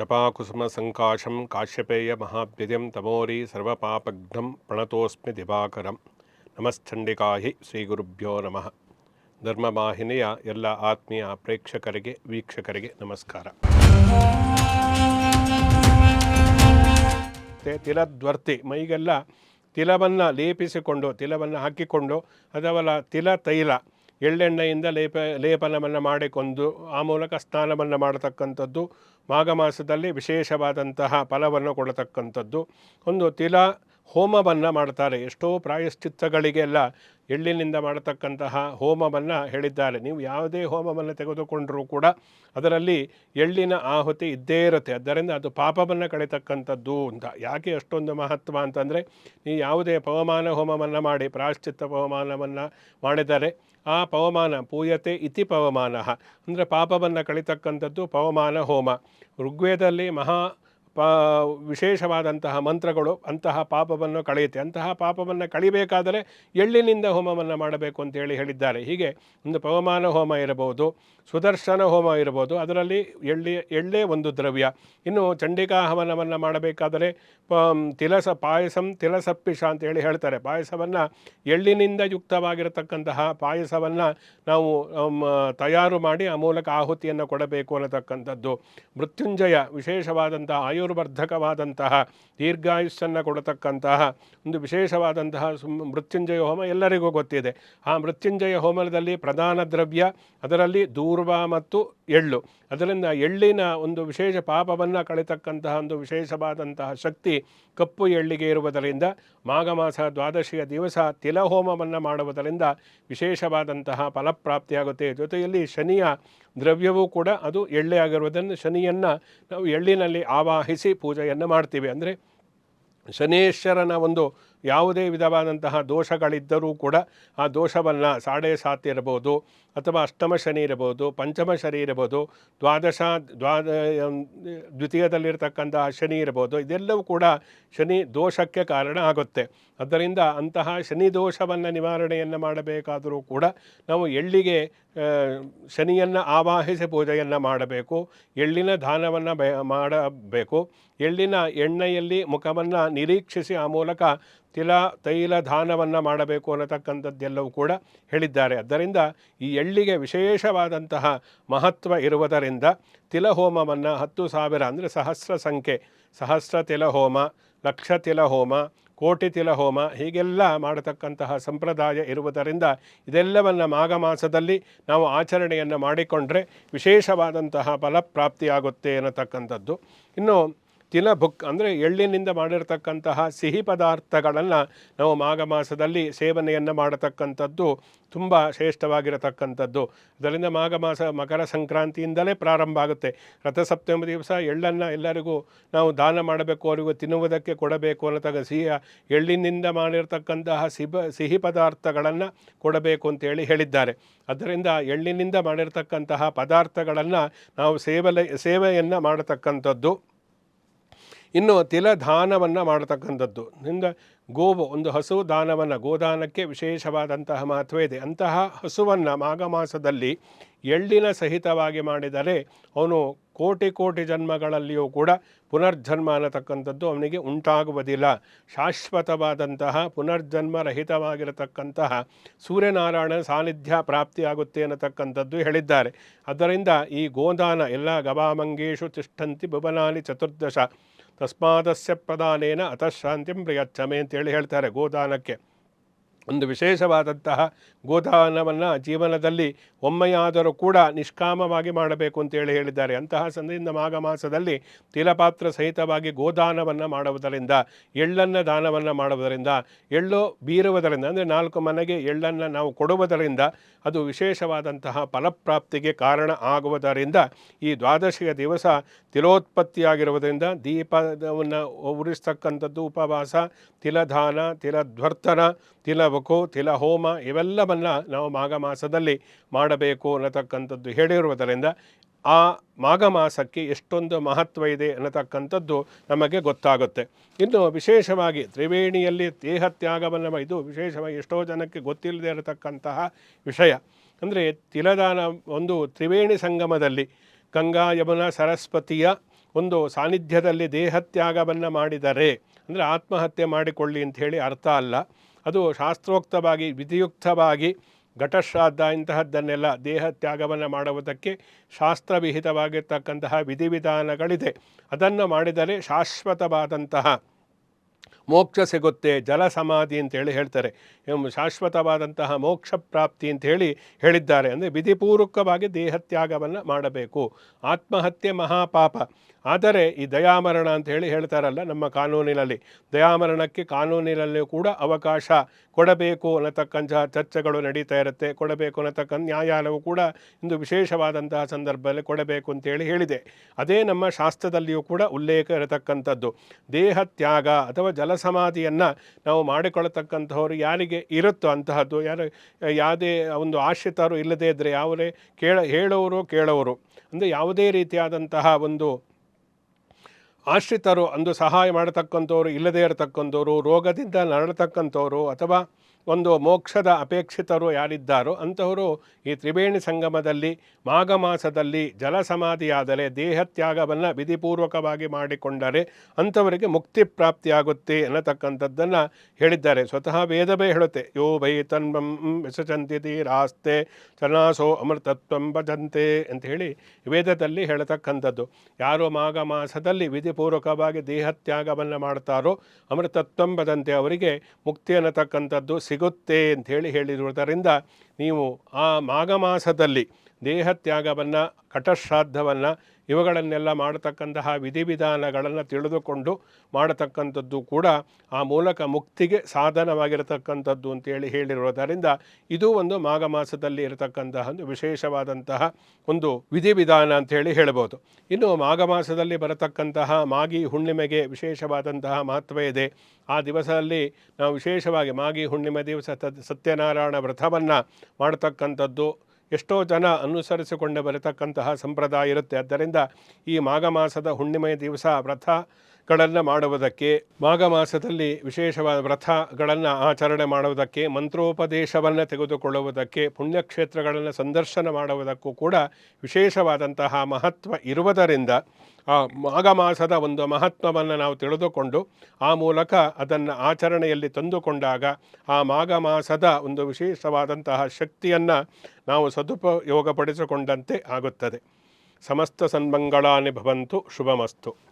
ಜಪಾಕುಸುಮ ಸಂಕಾಶಂ ಕಾಶ್ಯಪೇಯ ಮಹಾಭ್ಯದಂ ತಮೋರಿ ಸರ್ವಪಾಪಘ್ನಂ ಪ್ರಣತೋಸ್ಮಿ ದಿವಾಕರಂ ನಮಶ್ಚಂಡಿಕಾಹಿ ಶ್ರೀ ಗುರುಭ್ಯೋ ನಮಃ ಧರ್ಮವಾಹಿನಿಯ ಎಲ್ಲ ಆತ್ಮೀಯ ಪ್ರೇಕ್ಷಕರಿಗೆ, ವೀಕ್ಷಕರಿಗೆ ನಮಸ್ಕಾರ. ತಿಲದ್ವರ್ತಿ, ಮೈಗೆಲ್ಲ ತಿಲವನ್ನು ಲೇಪಿಸಿಕೊಂಡು, ತಿಲವನ್ನು ಹಾಕಿಕೊಂಡು ಅಥವಾ ತಿಲ ತೈಲ ಎಳ್ಳೆಣ್ಣೆಯಿಂದ ಲೇಪ, ಲೇಪನವನ್ನು ಮಾಡಿಕೊಂಡು ಆ ಮೂಲಕ ಸ್ನಾನವನ್ನು ಮಾಡತಕ್ಕಂಥದ್ದು ಮಾಘ ಮಾಸದಲ್ಲಿ ವಿಶೇಷವಾದಂತಹ ಫಲವನ್ನು ಕೊಡತಕ್ಕಂಥದ್ದು. ಒಂದು ತಿಲ ಹೋಮವನ್ನು ಮಾಡ್ತಾರೆ. ಎಷ್ಟೋ ಪ್ರಾಯಶ್ಚಿತ್ತಗಳಿಗೆಲ್ಲ ಎಳ್ಳಿನಿಂದ ಮಾಡತಕ್ಕಂತಹ ಹೋಮವನ್ನು ಹೇಳಿದ್ದಾರೆ. ನೀವು ಯಾವುದೇ ಹೋಮವನ್ನು ತೆಗೆದುಕೊಂಡರೂ ಕೂಡ ಅದರಲ್ಲಿ ಎಳ್ಳಿನ ಆಹುತಿ ಇದ್ದೇ ಇರುತ್ತೆ. ಅದರಿಂದ ಅದು ಪಾಪವನ್ನು ಕಳೀತಕ್ಕಂಥದ್ದು ಅಂತ. ಯಾಕೆ ಅಷ್ಟೊಂದು ಮಹತ್ವ ಅಂತಂದರೆ, ನೀವು ಯಾವುದೇ ಪವಮಾನ ಹೋಮವನ್ನು ಮಾಡಿ, ಪ್ರಾಯಶ್ಚಿತ್ತ ಪವಮಾನವನ್ನು ಮಾಡಿದರೆ ಆ ಪವಮಾನ ಪೂಯತೆ ಇತಿ ಪವಮಾನ. ಅಂದರೆ ಪಾಪವನ್ನು ಕಳೀತಕ್ಕಂಥದ್ದು ಪವಮಾನ ಹೋಮ. ಋಗ್ವೇದದಲ್ಲಿ ಮಹಾ ಪ, ವಿಶೇಷವಾದಂತಹ ಮಂತ್ರಗಳು, ಅಂತಹ ಪಾಪವನ್ನು ಕಳೆಯುತ್ತೆ. ಅಂತಹ ಪಾಪವನ್ನು ಕಳಿಬೇಕಾದರೆ ಎಳ್ಳಿನಿಂದ ಹೋಮವನ್ನು ಮಾಡಬೇಕು ಅಂತೇಳಿ ಹೇಳಿದ್ದಾರೆ. ಹೀಗೆ ಒಂದು ಪವಮಾನ ಹೋಮ ಇರಬಹುದು, ಸುದರ್ಶನ ಹೋಮ ಇರಬಹುದು. ಅದರಲ್ಲಿ ಎಳ್ಳಿ, ಎಳ್ಳೇ ಒಂದು ದ್ರವ್ಯ. ಇನ್ನು ಚಂಡಿಕಾ ಹವನವನ್ನು ಮಾಡಬೇಕಾದರೆ, ಪ, ತಿಲಸ, ಪಾಯಸಂ, ತಿಲಸಪ್ಪಿಷ ಅಂತೇಳಿ ಹೇಳ್ತಾರೆ. ಪಾಯಸವನ್ನು ಎಳ್ಳಿನಿಂದ ಯುಕ್ತವಾಗಿರತಕ್ಕಂತಹ ಪಾಯಸವನ್ನು ನಾವು ತಯಾರು ಮಾಡಿ ಆ ಮೂಲಕ ಆಹುತಿಯನ್ನು ಕೊಡಬೇಕು ಅನ್ನತಕ್ಕಂಥದ್ದು. ಮೃತ್ಯುಂಜಯ, ವಿಶೇಷವಾದಂತಹ ಆಯುರ್ವರ್ಧಕವಾದಂತಹ ದೀರ್ಘಾಯುಷ್ಯನ್ನು ಕೊಡತಕ್ಕಂತಹ ಒಂದು ವಿಶೇಷವಾದಂತಹ ಮೃತ್ಯುಂಜಯ ಹೋಮ ಎಲ್ಲರಿಗೂ ಗೊತ್ತಿದೆ. ಆ ಮೃತ್ಯುಂಜಯ ಹೋಮದಲ್ಲಿ ಪ್ರಧಾನ ದ್ರವ್ಯ, ಅದರಲ್ಲಿ ದೂರ್ವ ಮತ್ತು ಎಳ್ಳು. ಅದರಿಂದ ಎಳ್ಳಿನ ಒಂದು ವಿಶೇಷ ಪಾಪವನ್ನು ಕಳೆತಕ್ಕಂತಹ ಒಂದು ವಿಶೇಷವಾದಂತಹ ಶಕ್ತಿ ಕಪ್ಪು ಎಳ್ಳಿಗೆ ಇರುವುದರಿಂದ ಮಾಘ ಮಾಸ ದ್ವಾದಶಿಯ ದಿವಸ ತಿಲಹೋಮವನ್ನು ಮಾಡುವುದರಿಂದ ವಿಶೇಷವಾದಂತಹ ಫಲಪ್ರಾಪ್ತಿಯಾಗುತ್ತೆ. ಜೊತೆಯಲ್ಲಿ ಶನಿಯ ದ್ರವ್ಯವೂ ಕೂಡ ಅದು ಎಳ್ಳೆ ಆಗಿರುವುದನ್ನು ಶನಿಯನ್ನು ನಾವು ಎಳ್ಳಿನಲ್ಲಿ ಆವಾಹಿಸಿ ಪೂಜೆಯನ್ನು ಮಾಡ್ತೀವಿ. ಅಂದರೆ ಶನೇಶ್ವರನ ಒಂದು ಯಾವುದೇ ವಿಧವಾದಂತಹ ದೋಷಗಳಿದ್ದರೂ ಕೂಡ ಆ ದೋಷವನ್ನು ಸಾಡೆ ಸಾತ್ ಇರಬಹುದು ಅಥವಾ ಅಷ್ಟಮ ಶನಿ ಇರಬಹುದು, ಪಂಚಮ ಶನಿ ಇರಬಹುದು, ದ್ವಾದಶ, ದ್ವಾದ ದ್ವಿತೀಯದಲ್ಲಿರ್ತಕ್ಕಂತಹ ಶನಿ ಇರಬಹುದು. ಇದೆಲ್ಲವೂ ಕೂಡ ಶನಿ ದೋಷಕ್ಕೆ ಕಾರಣ ಆಗುತ್ತೆ. ಅದರಿಂದ ಅಂತಹ ಶನಿ ದೋಷವನ್ನು ನಿವಾರಣೆಯನ್ನು ಮಾಡಬೇಕಾದರೂ ಕೂಡ ನಾವು ಎಳ್ಳಿಗೆ ಶನಿಯನ್ನು ಆವಾಹಿಸಿ ಪೂಜೆಯನ್ನು ಮಾಡಬೇಕು. ಎಳ್ಳಿನ ದಾನವನ್ನು ಮಾಡಬೇಕು. ಎಳ್ಳಿನ ಎಣ್ಣೆಯಲ್ಲಿ ಮುಖವನ್ನು ನಿರೀಕ್ಷಿಸಿ ಆ ಮೂಲಕ ತಿಲ, ತೈಲ ದಾನವನ್ನು ಮಾಡಬೇಕು ಅನ್ನತಕ್ಕಂಥದ್ದೆಲ್ಲವೂ ಕೂಡ ಹೇಳಿದ್ದಾರೆ. ಆದ್ದರಿಂದ ಈ ಎಳ್ಳಿಗೆ ವಿಶೇಷವಾದಂತಹ ಮಹತ್ವ ಇರುವುದರಿಂದ ತಿಲಹೋಮವನ್ನು ಹತ್ತು ಸಾವಿರ ಅಂದರೆ ಸಹಸ್ರ ಸಂಖ್ಯೆ, ಸಹಸ್ರ ತಿಲಹೋಮ, ಲಕ್ಷ ತಿಲಹೋಮ, ಕೋಟಿ ತಿಲಹೋಮ ಹೀಗೆಲ್ಲ ಮಾಡತಕ್ಕಂತಹ ಸಂಪ್ರದಾಯ ಇರುವುದರಿಂದ ಇದೆಲ್ಲವನ್ನು ಮಾಘ ಮಾಸದಲ್ಲಿ ನಾವು ಆಚರಣೆಯನ್ನು ಮಾಡಿಕೊಂಡ್ರೆ ವಿಶೇಷವಾದಂತಹ ಫಲಪ್ರಾಪ್ತಿಯಾಗುತ್ತೆ ಅನ್ನತಕ್ಕಂಥದ್ದು. ಇನ್ನು ತಿಲ ಬುಕ್ ಅಂದರೆ ಎಳ್ಳಿನಿಂದ ಮಾಡಿರತಕ್ಕಂತಹ ಸಿಹಿ ಪದಾರ್ಥಗಳನ್ನು ನಾವು ಮಾಘ ಮಾಸದಲ್ಲಿ ಸೇವನೆಯನ್ನು ಮಾಡತಕ್ಕಂಥದ್ದು ತುಂಬ ಶ್ರೇಷ್ಠವಾಗಿರತಕ್ಕಂಥದ್ದು. ಅದರಿಂದ ಮಾಘ ಮಾಸ ಮಕರ ಸಂಕ್ರಾಂತಿಯಿಂದಲೇ ಪ್ರಾರಂಭ ಆಗುತ್ತೆ. ರಥಸಪ್ತಮಿ ದಿವಸ ಎಳ್ಳನ್ನು ಎಲ್ಲರಿಗೂ ನಾವು ದಾನ ಮಾಡಬೇಕು, ಅವರಿಗೂ ತಿನ್ನುವುದಕ್ಕೆ ಕೊಡಬೇಕು ಅನ್ನತಕ್ಕ ಸಿಹಿಯ ಎಳ್ಳಿನಿಂದ ಮಾಡಿರ್ತಕ್ಕಂತಹ ಸಿಬ ಸಿಹಿ ಪದಾರ್ಥಗಳನ್ನು ಕೊಡಬೇಕು ಅಂತೇಳಿ ಹೇಳಿದ್ದಾರೆ. ಅದರಿಂದ ಎಳ್ಳಿನಿಂದ ಮಾಡಿರ್ತಕ್ಕಂತಹ ಪದಾರ್ಥಗಳನ್ನು ನಾವು ಸೇವಲೆ ಸೇವೆಯನ್ನು ಮಾಡತಕ್ಕಂಥದ್ದು. ಇನ್ನು ತಿಲದಾನವನ್ನು ಮಾಡತಕ್ಕಂಥದ್ದು. ನಿಂದ ಗೋವು, ಒಂದು ಹಸು ದಾನವನ್ನು, ಗೋದಾನಕ್ಕೆ ವಿಶೇಷವಾದಂತಹ ಮಹತ್ವ ಇದೆ. ಅಂತಹ ಹಸುವನ್ನು ಮಾಘ ಮಾಸದಲ್ಲಿ ಎಳ್ಳಿನ ಸಹಿತವಾಗಿ ಮಾಡಿದರೆ ಅವನು ಕೋಟಿ ಕೋಟಿ ಜನ್ಮಗಳಲ್ಲಿಯೂ ಕೂಡ ಪುನರ್ಜನ್ಮ ಅನ್ನತಕ್ಕಂಥದ್ದು ಅವನಿಗೆ ಉಂಟಾಗುವುದಿಲ್ಲ. ಶಾಶ್ವತವಾದಂತಹ ಪುನರ್ಜನ್ಮರಹಿತವಾಗಿರತಕ್ಕಂತಹ ಸೂರ್ಯನಾರಾಯಣ ಸಾನ್ನಿಧ್ಯ ಪ್ರಾಪ್ತಿಯಾಗುತ್ತೆ ಅನ್ನತಕ್ಕಂಥದ್ದು ಹೇಳಿದ್ದಾರೆ. ಅದರಿಂದ ಈ ಗೋದಾನ, ಎಲ್ಲ ಗವಾಮಂಗೇಶು ತಿಷ್ಠಂತಿ ಭುವನಾಲಿ ಚತುರ್ದಶ ತಸ್ಮಾದಸ್ಯ ಪ್ರಧಾನೇನ ಅತಃಶಾಂತಿಂ ಪ್ರಯಚ್ಛಮೆ ಅಂತೇಳಿ ಹೇಳ್ತಾರೆ ಗೋದಾನಕ್ಕೆ. ಒಂದು ವಿಶೇಷವಾದಂತಹ ಗೋದಾನವನ್ನು ಜೀವನದಲ್ಲಿ ಒಮ್ಮೆಯಾದರೂ ಕೂಡ ನಿಷ್ಕಾಮವಾಗಿ ಮಾಡಬೇಕು ಅಂತೇಳಿ ಹೇಳಿದ್ದಾರೆ. ಅಂತಹ ಸಂದರ್ಭದಿಂದ ಮಾಘ ಮಾಸದಲ್ಲಿ ತಿಲಪಾತ್ರ ಸಹಿತವಾಗಿ ಗೋದಾನವನ್ನು ಮಾಡುವುದರಿಂದ, ಎಳ್ಳನ್ನು ದಾನವನ್ನು ಮಾಡುವುದರಿಂದ, ಎಳ್ಳು ಬೀರುವುದರಿಂದ, ಅಂದರೆ ನಾಲ್ಕು ಮನೆಗೆ ಎಳ್ಳನ್ನು ನಾವು ಕೊಡುವುದರಿಂದ ಅದು ವಿಶೇಷವಾದಂತಹ ಫಲಪ್ರಾಪ್ತಿಗೆ ಕಾರಣ ಆಗುವುದರಿಂದ ಈ ದ್ವಾದಶಿಯ ದಿವಸ ತಿಲೋತ್ಪತ್ತಿಯಾಗಿರುವುದರಿಂದ ದೀಪವನ್ನು ಉರಿಸ್ತಕ್ಕಂಥದ್ದು ಉಪವಾಸ, ತಿಲಧಾನ, ತಿಲಧ್ವರ್ತನ ತಿಲವಕು ತಿಲಹೋಮ ಇವೆಲ್ಲವನ್ನು ನಾವು ಮಾಘ ಮಾಸದಲ್ಲಿ ಮಾಡಬೇಕು ಅನ್ನತಕ್ಕಂಥದ್ದು ಹೇಳಿರುವುದರಿಂದ ಆ ಮಾಘ ಮಾಸಕ್ಕೆ ಎಷ್ಟೊಂದು ಮಹತ್ವ ಇದೆ ಅನ್ನತಕ್ಕಂಥದ್ದು ನಮಗೆ ಗೊತ್ತಾಗುತ್ತೆ. ಇನ್ನು ವಿಶೇಷವಾಗಿ ತ್ರಿವೇಣಿಯಲ್ಲಿ ದೇಹತ್ಯಾಗವನ್ನು ಇದು ವಿಶೇಷವಾಗಿ ಎಷ್ಟೋ ಜನಕ್ಕೆ ಗೊತ್ತಿಲ್ಲದೆ ಇರತಕ್ಕಂತಹ ವಿಷಯ. ಅಂದರೆ ತಿಲದಾನ ಒಂದು ತ್ರಿವೇಣಿ ಸಂಗಮದಲ್ಲಿ ಗಂಗಾ, ಯಮುನಾ, ಸರಸ್ವತಿಯ ಒಂದು ಸಾನ್ನಿಧ್ಯದಲ್ಲಿ ದೇಹತ್ಯಾಗವನ್ನು ಮಾಡಿದರೆ, ಅಂದರೆ ಆತ್ಮಹತ್ಯೆ ಮಾಡಿಕೊಳ್ಳಿ ಅಂತ ಹೇಳಿ ಅರ್ಥ ಅಲ್ಲ. ಅದು ಶಾಸ್ತ್ರೋಕ್ತವಾಗಿ, ವಿಧಿಯುಕ್ತವಾಗಿ ಘಟಶ್ರಾದ್ದ ಇಂತಹದ್ದನ್ನೆಲ್ಲ ದೇಹ ತ್ಯಾಗವನ್ನು ಮಾಡುವುದಕ್ಕೆ ಶಾಸ್ತ್ರವಿಹಿತವಾಗಿರ್ತಕ್ಕಂತಹ ವಿಧಿವಿಧಾನಗಳಿದೆ. ಅದನ್ನು ಮಾಡಿದರೆ ಶಾಶ್ವತವಾದಂತಹ ಮೋಕ್ಷ ಸಿಗುತ್ತೆ, ಜಲ ಸಮಾಧಿ ಅಂತೇಳಿ ಹೇಳ್ತಾರೆ. ಶಾಶ್ವತವಾದಂತಹ ಮೋಕ್ಷ ಪ್ರಾಪ್ತಿ ಅಂತ ಹೇಳಿ ಹೇಳಿದ್ದಾರೆ. ಅಂದರೆ ವಿಧಿಪೂರ್ವಕವಾಗಿ ದೇಹತ್ಯಾಗವನ್ನು ಮಾಡಬೇಕು. ಆತ್ಮಹತ್ಯೆ ಮಹಾಪಾಪ. ಆದರೆ ಈ ದಯಾಮರಣ ಅಂತ ಹೇಳಿ ಹೇಳ್ತಾರಲ್ಲ ನಮ್ಮ ಕಾನೂನಿನಲ್ಲಿ. ದಯಾಮರಣಕ್ಕೆ ಕಾನೂನಿನಲ್ಲಿಯೂ ಕೂಡ ಅವಕಾಶ ಕೊಡಬೇಕು ಅನ್ನತಕ್ಕಂತಹ ಚರ್ಚೆಗಳು ನಡೀತಾ ಇರುತ್ತೆ. ಕೊಡಬೇಕು ಅನ್ನತಕ್ಕಂಥ ನ್ಯಾಯಾಲಯವು ಕೂಡ ಇಂದು ವಿಶೇಷವಾದಂತಹ ಸಂದರ್ಭದಲ್ಲಿ ಕೊಡಬೇಕು ಅಂತೇಳಿ ಹೇಳಿದೆ. ಅದೇ ನಮ್ಮ ಶಾಸ್ತ್ರದಲ್ಲಿಯೂ ಕೂಡ ಉಲ್ಲೇಖ ಇರತಕ್ಕಂಥದ್ದು. ದೇಹ ತ್ಯಾಗ ಅಥವಾ ಜಲಸಮಾಧಿಯನ್ನು ನಾವು ಮಾಡಿಕೊಳ್ಳತಕ್ಕಂಥವ್ರು ಯಾರಿಗೆ ಇರುತ್ತೋ ಅಂತಹದ್ದು, ಯಾರು, ಯಾವುದೇ ಒಂದು ಆಶ್ರಿತರು ಇಲ್ಲದೇ ಇದ್ದರೆ ಯಾವುದೇ ಕೇಳ, ಹೇಳೋರು ಕೇಳೋರು. ಅಂದರೆ ಯಾವುದೇ ರೀತಿಯಾದಂತಹ ಒಂದು ಆಶ್ರಿತರು ಅಂದು ಸಹಾಯ ಮಾಡತಕ್ಕಂಥವ್ರು ಇಲ್ಲದೇ ಇರತಕ್ಕಂಥವ್ರು ರೋಗದಿಂದ ನರಳತಕ್ಕಂಥವ್ರು ಅಥವಾ ಒಂದು ಮೋಕ್ಷದ ಅಪೇಕ್ಷಿತರು ಯಾರಿದ್ದಾರೋ ಅಂಥವರು ಈ ತ್ರಿವೇಣಿ ಸಂಗಮದಲ್ಲಿ ಮಾಘ ಮಾಸದಲ್ಲಿ ಜಲಸಮಾಧಿಯಾದರೆ ದೇಹತ್ಯಾಗವನ್ನು ವಿಧಿಪೂರ್ವಕವಾಗಿ ಮಾಡಿಕೊಂಡರೆ ಅಂಥವರಿಗೆ ಮುಕ್ತಿ ಪ್ರಾಪ್ತಿಯಾಗುತ್ತೆ ಅನ್ನತಕ್ಕಂಥದ್ದನ್ನು ಹೇಳಿದ್ದಾರೆ. ಸ್ವತಃ ವೇದವೇ ಹೇಳುತ್ತೆ, ಯೋ ಭೈ ತನ್ಮಂ ವಿಸಚಂತಿ ರಾಸ್ತೆ ಚನಾಸೋ ಅಮೃತತ್ವಂ ಭಜಂತೆ ಅಂತ ಹೇಳಿ ವೇದದಲ್ಲಿ ಹೇಳತಕ್ಕಂಥದ್ದು. ಯಾರು ಮಾಘ ಮಾಸದಲ್ಲಿ ವಿಧಿಪೂರ್ವಕವಾಗಿ ದೇಹತ್ಯಾಗವನ್ನು ಮಾಡ್ತಾರೋ ಅಮೃತತ್ವಂ ಭಜಂತೆ ಅವರಿಗೆ ಮುಕ್ತಿ ಅನ್ನತಕ್ಕಂಥದ್ದು ಸಿಗುತ್ತೆ ಅಂಥೇಳಿ ಹೇಳಿ ಹೇಳಿರುವುದರಿಂದ ನೀವು ಆ ಮಾಘ ಮಾಸದಲ್ಲಿ ದೇಹತ್ಯಾಗವನ್ನು ಕಟಶ್ರಾದ್ದವನ್ನು ಇವುಗಳನ್ನೆಲ್ಲ ಮಾಡತಕ್ಕಂತಹ ವಿಧಿವಿಧಾನಗಳನ್ನು ತಿಳಿದುಕೊಂಡು ಮಾಡತಕ್ಕಂಥದ್ದು ಕೂಡ ಆ ಮೂಲಕ ಮುಕ್ತಿಗೆ ಸಾಧನವಾಗಿರತಕ್ಕಂಥದ್ದು ಅಂತೇಳಿ ಹೇಳಿರುವುದರಿಂದ ಇದು ಒಂದು ಮಾಘ ಮಾಸದಲ್ಲಿ ಇರತಕ್ಕಂತಹ ಒಂದು ವಿಶೇಷವಾದಂತಹ ಒಂದು ವಿಧಿವಿಧಾನ ಅಂತೇಳಿ ಹೇಳ್ಬೋದು. ಇನ್ನು ಮಾಘ ಮಾಸದಲ್ಲಿ ಬರತಕ್ಕಂತಹ ಮಾಗಿ ಹುಣ್ಣಿಮೆಗೆ ವಿಶೇಷವಾದಂತಹ ಮಹತ್ವ ಇದೆ. ಆ ದಿವಸದಲ್ಲಿ ನಾವು ವಿಶೇಷವಾಗಿ ಮಾಗಿ ಹುಣ್ಣಿಮೆ ದಿವಸ ಸತ್ಯನಾರಾಯಣ ವ್ರತವನ್ನು ಮಾಡತಕ್ಕಂಥದ್ದು ಎಷ್ಟೋ ಜನ ಅನುಸರಿಸಿಕೊಂಡು ಬರತಕ್ಕಂತಹ ಸಂಪ್ರದಾಯ ಇರುತ್ತೆ. ಆದ್ದರಿಂದ ಈ ಮಾಘ ಮಾಸದ ಹುಣ್ಣಿಮೆಯ ದಿವಸ ವ್ರತಗಳನ್ನು ಮಾಡುವುದಕ್ಕೆ, ಮಾಘ ಮಾಸದಲ್ಲಿ ವಿಶೇಷವಾದ ವ್ರತಗಳನ್ನು ಆಚರಣೆ ಮಾಡುವುದಕ್ಕೆ, ಮಂತ್ರೋಪದೇಶವನ್ನು ತೆಗೆದುಕೊಳ್ಳುವುದಕ್ಕೆ, ಪುಣ್ಯಕ್ಷೇತ್ರಗಳನ್ನು ಸಂದರ್ಶನ ಮಾಡುವುದಕ್ಕೂ ಕೂಡ ವಿಶೇಷವಾದಂತಹ ಮಹತ್ವ ಇರುವುದರಿಂದ ಆ ಮಾಘ ಮಾಸದ ಒಂದು ಮಹತ್ವವನ್ನು ನಾವು ತಿಳಿದುಕೊಂಡು, ಆ ಮೂಲಕ ಅದನ್ನು ಆಚರಣೆಯಲ್ಲಿ ತಂದುಕೊಂಡಾಗ ಆ ಮಾಘ ಮಾಸದ ಒಂದು ವಿಶೇಷವಾದಂತಹ ಶಕ್ತಿಯನ್ನು ನಾವು ಸದುಪಯೋಗಪಡಿಸಿಕೊಂಡಂತೆ ಆಗುತ್ತದೆ. ಸಮಸ್ತ ಸನ್ಮಂಗಳಾನಿ ಭವಂತು, ಶುಭಮಸ್ತು.